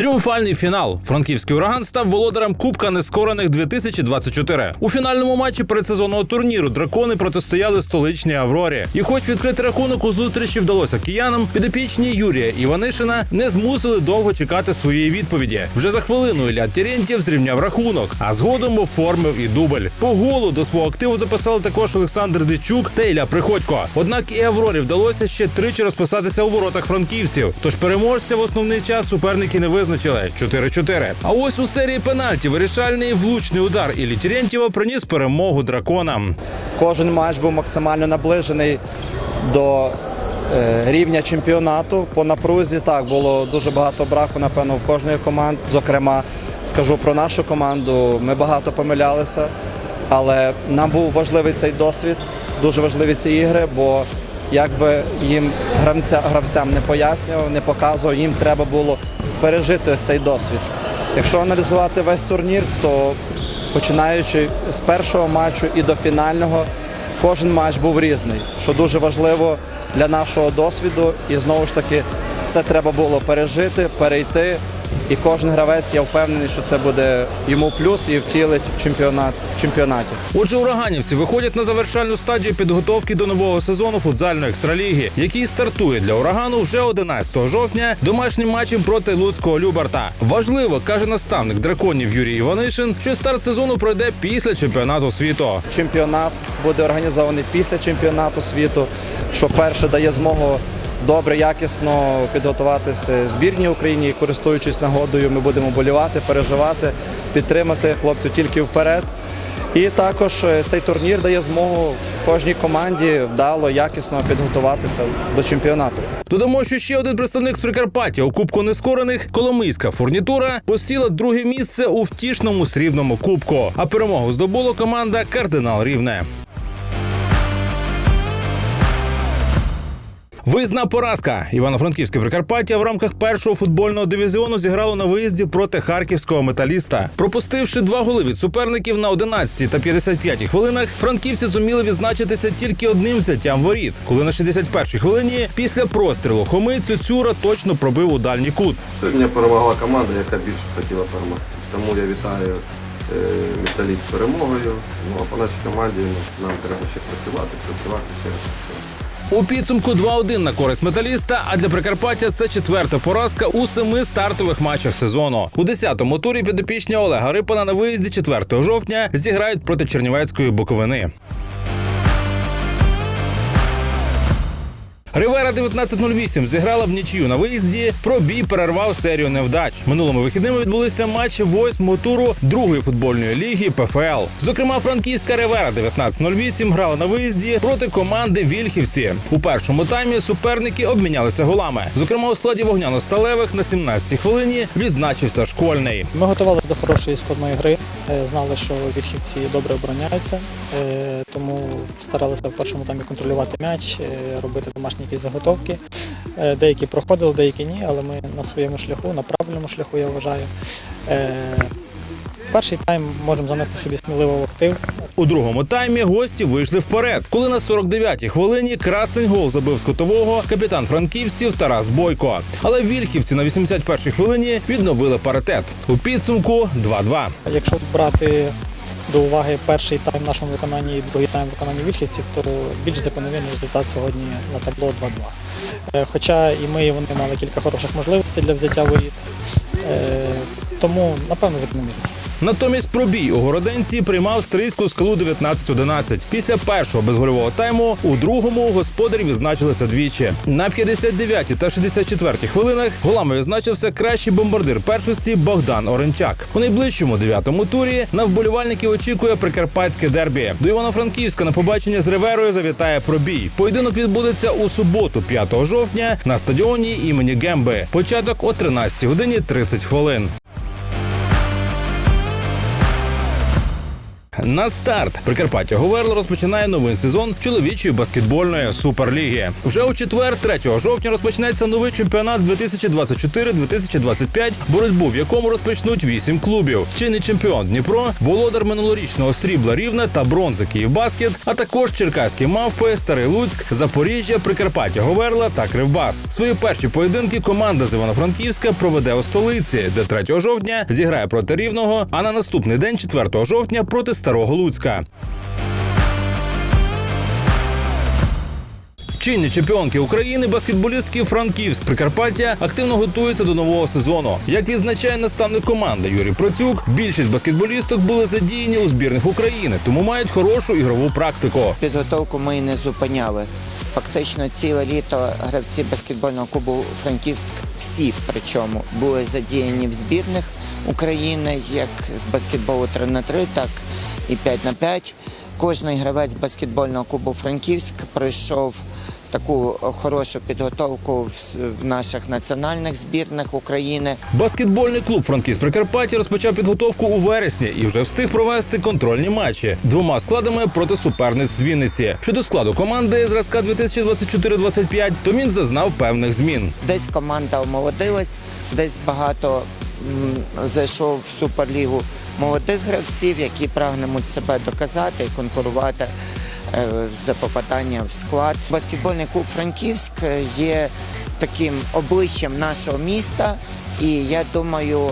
Тріумфальний фінал. Франківський ураган став володарем Кубка нескорених 2024. У фінальному матчі передсезонного турніру дракони протистояли столичній Аврорі. І хоч відкрити рахунок у зустрічі вдалося киянам, підопічні Юрія Іванишина не змусили довго чекати своєї відповіді. Вже за хвилину Ілля Терентьєв зрівняв рахунок, а згодом оформив і дубль. По голу до свого активу записали також Олександр Дичук та Ілля Приходько. Однак і Аврорі вдалося ще тричі розписатися у воротах франківців. Тож переможця в основний час суперники не визначили 4-4. А ось у серії пенальті вирішальний влучний удар Іллі Терентьєва приніс перемогу драконам. Кожен матч був максимально наближений до е, рівня чемпіонату. По напрузі так було дуже багато браку, напевно, в кожної команд. Зокрема, скажу про нашу команду. Ми багато помилялися, але нам був важливий цей досвід, дуже важливі ці ігри, бо якби їм гравця, гравцям не пояснював, не показував, їм треба було пережити цей досвід. Якщо аналізувати весь турнір, то починаючи з першого матчу і до фінального, кожен матч був різний, що дуже важливо для нашого досвіду. І знову ж таки, це треба було пережити, перейти. І кожен гравець, я впевнений, що це буде йому плюс і втілить в чемпіонат в чемпіонаті. Отже, ураганівці виходять на завершальну стадію підготовки до нового сезону футзальної екстраліги, який стартує для урагану вже 11 жовтня домашнім матчем проти Луцького Любарта. Важливо, каже наставник драконів Юрій Іванишин, що старт сезону пройде після чемпіонату світу. Чемпіонат буде організований після чемпіонату світу, що перше дає змогу добре, якісно підготуватися збірній Україні. І користуючись нагодою, ми будемо болівати, переживати, підтримати хлопців тільки вперед. І також е, цей турнір дає змогу кожній команді вдало, якісно підготуватися до чемпіонату. Додамо, що ще один представник з Прикарпаття у Кубку Нескорених Коломийська фурнітура посіла друге місце у втішному срібному кубку. А перемогу здобула команда Кардинал Рівне. Виїзна поразка. Івано-Франківське Прикарпаття в рамках першого футбольного дивізіону зіграло на виїзді проти харківського металіста. Пропустивши два голи від суперників на 11 та 55 хвилинах, франківці зуміли відзначитися тільки одним взяттям воріт, коли на 61-й хвилині після прострілу Хоми Цюцюра точно пробив у дальній кут. Сьогодні перемогла команда, яка більше хотіла перемогти. Тому я вітаю е, металіст з перемогою. Ну а по нашій команді ну, нам треба ще працювати, працювати, ще працювати. У підсумку 2-1 на користь металіста. А для Прикарпаття це четверта поразка у семи стартових матчах сезону. У 10-му турі підопічні Олега Рипана на виїзді 4 жовтня зіграють проти Чернівецької Буковини. Ривера 1908 зіграла в нічию на виїзді. Пробій перервав серію невдач. Минулими вихідними відбулися матчі восьмого туру другої футбольної ліги ПФЛ. Зокрема, франківська Ривера 1908 грала на виїзді проти команди Вільхівці. У першому таймі суперники обмінялися голами. Зокрема, у складі вогняно-сталевих на 17-й хвилині відзначився школьний. Ми готувалися до хорошої складної гри, е, знали, що вірхівці добре обороняються, е, тому старалися в першому таймі контролювати м'яч, е, робити домашні якісь заготовки. Е, Деякі проходили, деякі ні, але ми на своєму шляху, на правильному шляху, я вважаю. Е, Перший тайм можемо занести собі сміливо в актив. У другому таймі гості вийшли вперед. Коли на 49-й хвилині красень гол забив з кутового капітан франківців Тарас Бойко. Але вільхівці на 81-й хвилині відновили паритет. У підсумку 2-2. Якщо брати до уваги перший тайм в нашому виконанні і другий тайм в виконанні вільхівців, то більш закономірний результат сьогодні на табло 2-2. Е, Хоча і ми, і вони мали кілька хороших можливостей для взяття воріт. Е, Тому, напевно, закономірно. Натомість пробій у городенці приймав стрийську скалу 19-11. Після першого безгольового тайму у другому господарі відзначилися двічі. На 59-й та 64-й хвилинах голами відзначився кращий бомбардир першості Богдан Оренчак. У найближчому дев'ятому турі на вболівальників очікує прикарпатське дербі. До Івано-Франківська на побачення з Реверою завітає пробій. Поєдинок відбудеться у суботу, 5 жовтня, на стадіоні імені Гемби. Початок о 13 годині 30 хвилин. На старт Прикарпаття Говерло розпочинає новий сезон чоловічої баскетбольної суперліги. Вже у четвер, 3 жовтня, розпочнеться новий чемпіонат 2024-2025, боротьбу в якому розпочнуть вісім клубів. Чинний чемпіон Дніпро, володар минулорічного срібла Рівне та бронзи Київбаскет, а також черкаські мавпи, Старий Луцьк, Запоріжжя, Прикарпаття Говерла та Кривбас. Свої перші поєдинки команда з Івано-Франківська проведе у столиці, де 3 жовтня зіграє проти Рівного, а на наступний день, 4 жовтня, проти Старого Луцька. Чинні чемпіонки України баскетболістки Франківськ Прикарпаття активно готуються до нового сезону. Як відзначає наставник команди Юрій Процюк, більшість баскетболісток були задіяні у збірних України, тому мають хорошу ігрову практику. Підготовку ми і не зупиняли. Фактично ціле літо гравці баскетбольного клубу Франківськ всі причому були задіяні в збірних України, як з баскетболу 3 на 3 так і 5 на 5 Кожний гравець баскетбольного клубу Франківськ пройшов таку хорошу підготовку в- наших національних збірних України. Баскетбольний клуб Франківськ Прикарпаття розпочав підготовку у вересні і вже встиг провести контрольні матчі двома складами проти суперниць з Вінниці. Щодо складу команди зразка 2024-25, то він зазнав певних змін. Десь команда омолодилась, десь багато м, зайшло в суперлігу молодих гравців, які прагнуть себе доказати і конкурувати е, за попадання в склад. Баскетбольний клуб Франківськ є таким обличчям нашого міста, і я думаю,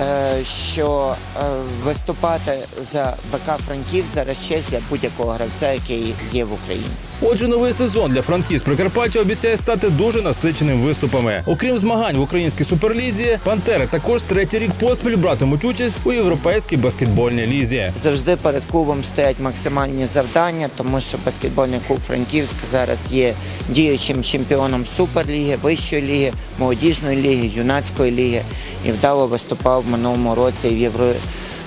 е, що е, виступати за БК Франків зараз честь для будь-якого гравця, який є в Україні. Отже, новий сезон для Франківськ Прикарпаття обіцяє стати дуже насиченим виступами. Окрім змагань в українській суперлізі, пантери також третій рік поспіль братимуть участь у європейській баскетбольній лізі. Завжди перед клубом стоять максимальні завдання, тому що баскетбольний клуб Франківськ зараз є діючим чемпіоном Суперліги, Вищої ліги, молодіжної ліги, юнацької ліги і вдало виступав в минулому році в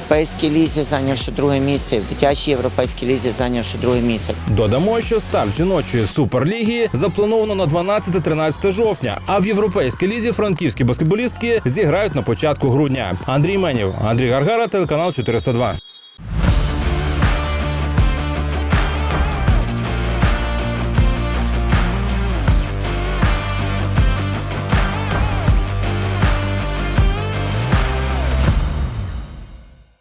європейській лізі, зайнявши друге місце, і в дитячій європейській лізі, зайнявши друге місце. Додамо, що старт жіночої суперліги заплановано на 12-13 жовтня. А в європейській лізі франківські баскетболістки зіграють на початку грудня. Андрій Менів, Андрій Гаргара, телеканал 402.